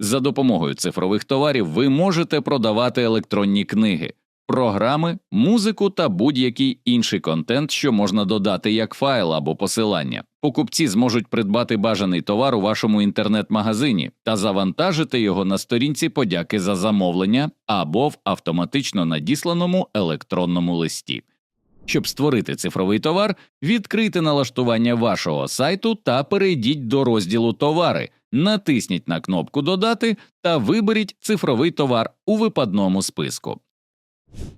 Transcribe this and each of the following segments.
За допомогою цифрових товарів ви можете продавати електронні книги, програми, музику та будь-який інший контент, що можна додати як файл або посилання. Покупці зможуть придбати бажаний товар у вашому інтернет-магазині та завантажити його на сторінці подяки за замовлення або в автоматично надісланому електронному листі. Щоб створити цифровий товар, відкрийте налаштування вашого сайту та перейдіть до розділу Товари, натисніть на кнопку Додати та виберіть цифровий товар у випадному списку.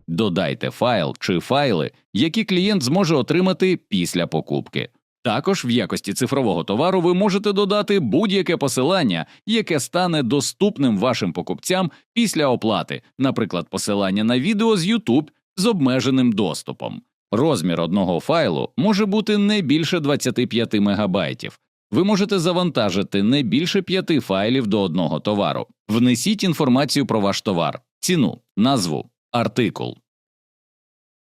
Додайте файл чи файли, які клієнт зможе отримати після покупки. Також в якості цифрового товару ви можете додати будь-яке посилання, яке стане доступним вашим покупцям після оплати, наприклад, посилання на відео з YouTube з обмеженим доступом. Розмір одного файлу може бути не більше 25 мегабайтів. Ви можете завантажити не більше 5 файлів до одного товару. Внесіть інформацію про ваш товар, ціну, назву, артикул.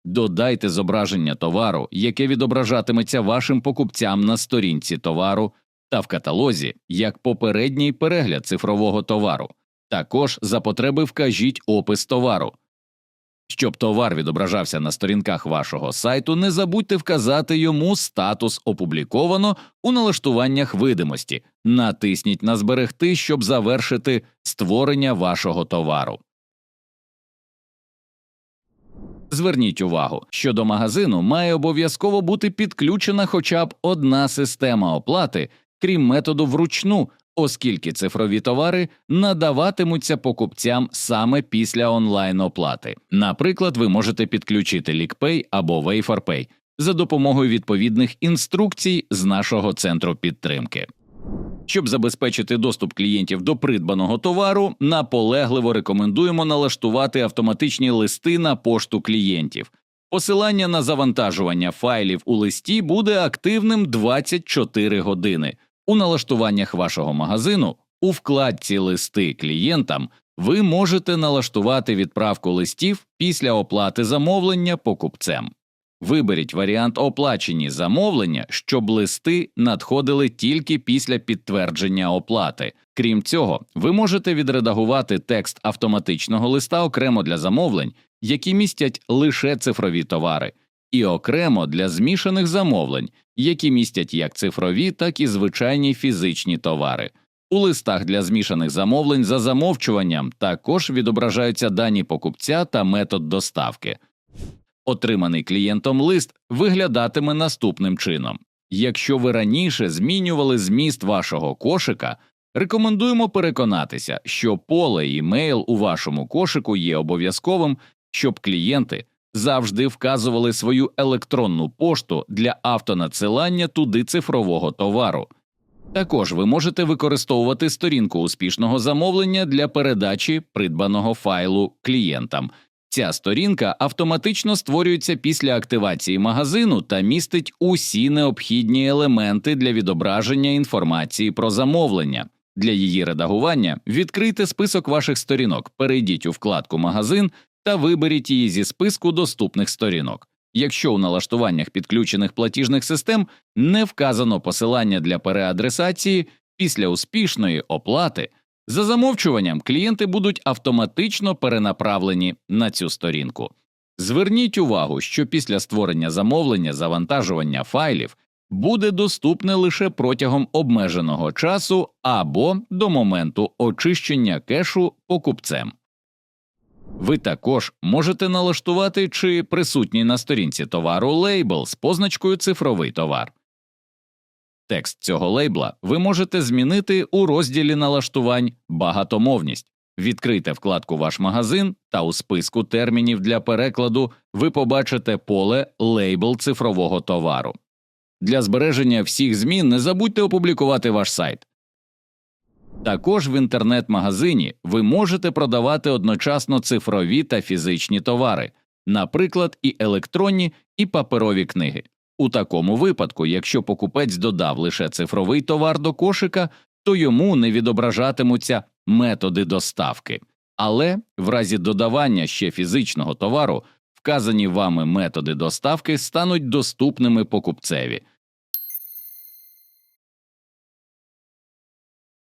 Додайте зображення товару, яке відображатиметься вашим покупцям на сторінці товару та в каталозі як попередній перегляд цифрового товару. Також за потреби вкажіть опис товару. Щоб товар відображався на сторінках вашого сайту, не забудьте вказати йому статус опубліковано у налаштуваннях видимості. Натисніть на зберегти, щоб завершити створення вашого товару. Зверніть увагу, що до магазину має обов'язково бути підключена хоча б одна система оплати, крім методу вручну, оскільки цифрові товари надаватимуться покупцям саме після онлайн оплати. Наприклад, ви можете підключити LickPay або WaferPay за допомогою відповідних інструкцій з нашого центру підтримки. Щоб забезпечити доступ клієнтів до придбаного товару, наполегливо рекомендуємо налаштувати автоматичні листи на пошту клієнтів. Посилання на завантажування файлів у листі буде активним 24 години. У налаштуваннях вашого магазину у вкладці Листи клієнтам ви можете налаштувати відправку листів після оплати замовлення покупцем. Виберіть варіант оплачені замовлення, щоб листи надходили тільки після підтвердження оплати. Крім цього, ви можете відредагувати текст автоматичного листа окремо для замовлень, які містять лише цифрові товари, і окремо для змішаних замовлень, які містять як цифрові, так і звичайні фізичні товари. У листах для змішаних замовлень за замовчуванням також відображаються дані покупця та метод доставки. Отриманий клієнтом лист виглядатиме наступним чином. Якщо ви раніше змінювали зміст вашого кошика, рекомендуємо переконатися, що поле імейл у вашому кошику є обов'язковим, щоб клієнти завжди вказували свою електронну пошту для автонадсилання туди цифрового товару. Також ви можете використовувати сторінку успішного замовлення для передачі придбаного файлу клієнтам. Ця сторінка автоматично створюється після активації магазину та містить усі необхідні елементи для відображення інформації про замовлення. Для її редагування відкрийте список ваших сторінок, перейдіть у вкладку Магазин та виберіть її зі списку доступних сторінок. Якщо у налаштуваннях підключених платіжних систем не вказано посилання для переадресації після успішної оплати. За замовчуванням клієнти будуть автоматично перенаправлені на цю сторінку. Зверніть увагу, що після створення замовлення завантажування файлів буде доступне лише протягом обмеженого часу або до моменту очищення кешу покупцем. Ви також можете налаштувати чи присутній на сторінці товару лейбл з позначкою цифровий товар. Текст цього лейбла ви можете змінити у розділі налаштувань Багатомовність. Відкрийте вкладку Ваш магазин та у списку термінів для перекладу ви побачите поле Лейбл цифрового товару. Для збереження всіх змін не забудьте опублікувати ваш сайт. Також в інтернет-магазині ви можете продавати одночасно цифрові та фізичні товари, наприклад, і електронні, і паперові книги. У такому випадку, якщо покупець додав лише цифровий товар до кошика, то йому не відображатимуться методи доставки. Але в разі додавання ще фізичного товару вказані вами методи доставки стануть доступними покупцеві.